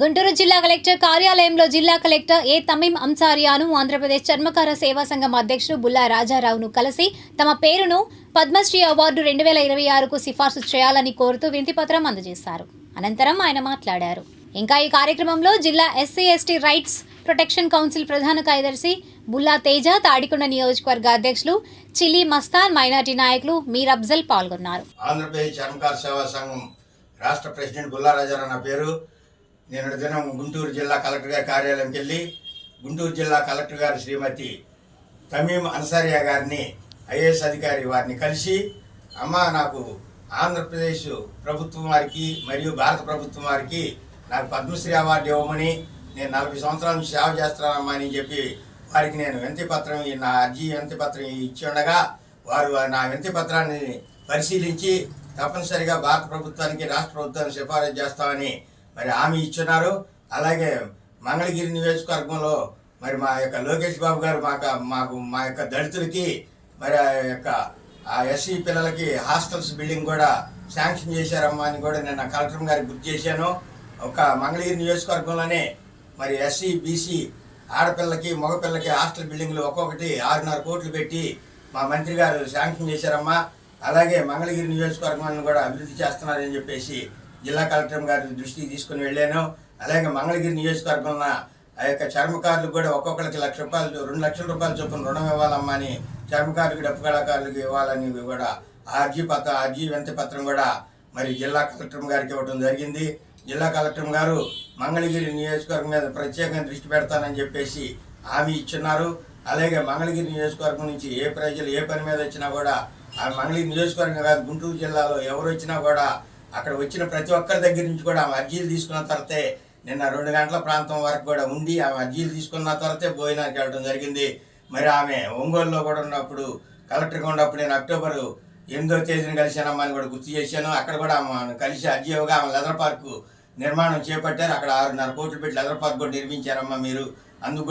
గుంటూరు జిల్లా కలెక్టర్ కార్యాలయంలో జిల్లా కలెక్టర్ ఏ తమీం అంసారియాను ఆంధ్రప్రదేశ్ చర్మకార సేవా సంఘం అధ్యక్షుడు బుల్లా రాజారావును కలిసి తమ పేరును పద్మశ్రీ అవార్డు రెండు వేల ఇరవై ఆరుకు సిఫార్సు చేయాలని కోరుతూ వినతిపత్రం అందజేశారు. అనంతరం ఆయన మాట్లాడారు. ఇంకా ఈ కార్యక్రమంలో జిల్లా SC ST rights protection council ప్రధాన కార్యదర్శి బుల్లా తేజ తాడికొండ నియోజకవర్గ అధ్యక్షులు చిలి మస్తాన్ మైనార్టీ నాయకులు మీర్ అఫ్జల్ పాల్గొన్నారు. ఆంధ్రప్రదేశ్ చర్మకార సేవా సంఘం రాష్ట్ర ప్రెసిడెంట్ బుల్లారాజారావు నా పేరు. నేను దినం గుంటూరు జిల్లా కలెక్టర్ గారి కార్యాలయంకి వెళ్ళి గుంటూరు జిల్లా కలెక్టర్ గారు శ్రీమతి తమీం అన్సారియా గారిని ఐఏఎస్ అధికారి వారిని కలిసి అమ్మ నాకు ఆంధ్రప్రదేశ్ ప్రభుత్వం వారికి మరియు భారత ప్రభుత్వం వారికి నాకు పద్మశ్రీ అవార్డు ఇవ్వమని నేను నలభై సంవత్సరాల నుంచి సేవ చేస్తున్నానమ్మా అని చెప్పి వారికి నేను వినతి పత్రం నా అర్జీ వినతి పత్రం ఇచ్చి ఉండగా వారు నా వినతి పత్రాన్ని పరిశీలించి తప్పనిసరిగా భారత ప్రభుత్వానికి రాష్ట్ర ప్రభుత్వానికి సిఫారసు చేస్తామని మరి హామీ ఇచ్చున్నారు. అలాగే మంగళగిరి నియోజకవర్గంలో మరి మా యొక్క లోకేష్ బాబు గారు మాకు మాకు మా యొక్క దళితులకి మరి ఆ యొక్క ఆ ఎస్సీ పిల్లలకి హాస్టల్స్ బిల్డింగ్ కూడా శాంక్షన్ చేశారమ్మా అని కూడా నేను కలెక్టర్ గారికి గుర్తు చేశాను. ఒక మంగళగిరి నియోజకవర్గంలోనే మరి ఎస్సీ బీసీ ఆడపిల్లకి మగపిల్లకి హాస్టల్ బిల్డింగ్లు ఒక్కొక్కటి ఆరున్నర కోట్లు పెట్టి మా మంత్రి గారు శాంక్షన్ చేశారమ్మా. అలాగే మంగళగిరి నియోజకవర్గాన్ని కూడా అభివృద్ధి చేస్తున్నారని చెప్పేసి జిల్లా కలెక్టర్ గారి దృష్టికి తీసుకుని వెళ్ళాను. అలాగే మంగళగిరి నియోజకవర్గంలో ఆ యొక్క చర్మకారులకు కూడా ఒక్కొక్కరికి లక్ష రూపాయలు రెండు లక్షల రూపాయలు చొప్పున రుణం ఇవ్వాలమ్మా అని చర్మకారులకు డప్పు కళాకారులకు ఇవ్వాలని కూడా ఆ పత్ర ఆర్జీ వినతి పత్రం కూడా మరి జిల్లా కలెక్టర్ గారికి ఇవ్వడం జరిగింది. జిల్లా కలెక్టర్ గారు మంగళగిరి నియోజకవర్గం మీద ప్రత్యేకంగా దృష్టి పెడతానని చెప్పేసి హామీ ఇచ్చున్నారు. అలాగే మంగళగిరి నియోజకవర్గం నుంచి ఏ ప్రజలు ఏ పని మీద వచ్చినా కూడా ఆ మంగళగిరి నియోజకవర్గం కాదు గుంటూరు జిల్లాలో ఎవరు వచ్చినా కూడా అక్కడ వచ్చిన ప్రతి ఒక్కరి దగ్గర నుంచి కూడా ఆమె అర్జీలు తీసుకున్న తర్వాతే నిన్న రెండు గంటల ప్రాంతం వరకు కూడా ఉండి ఆమె అర్జీలు తీసుకున్న తర్వాతే భోజనానికి వెళ్ళడం జరిగింది. మరి ఆమె ఒంగోలులో కూడా ఉన్నప్పుడు కలెక్టర్గా ఉన్నప్పుడు నేను అక్టోబర్ ఎనిమిదో తేదీన కలిశానమ్మా అని కూడా గుర్తు చేశాను. అక్కడ కూడా ఆమె కలిసి అర్జీ ఆమె లెదర్ పార్కు నిర్మాణం చేపట్టారు. అక్కడ ఆరున్నర కోట్లు పెట్టి లెదర్ పార్క్ కూడా నిర్మించారమ్మా మీరు. అందుకు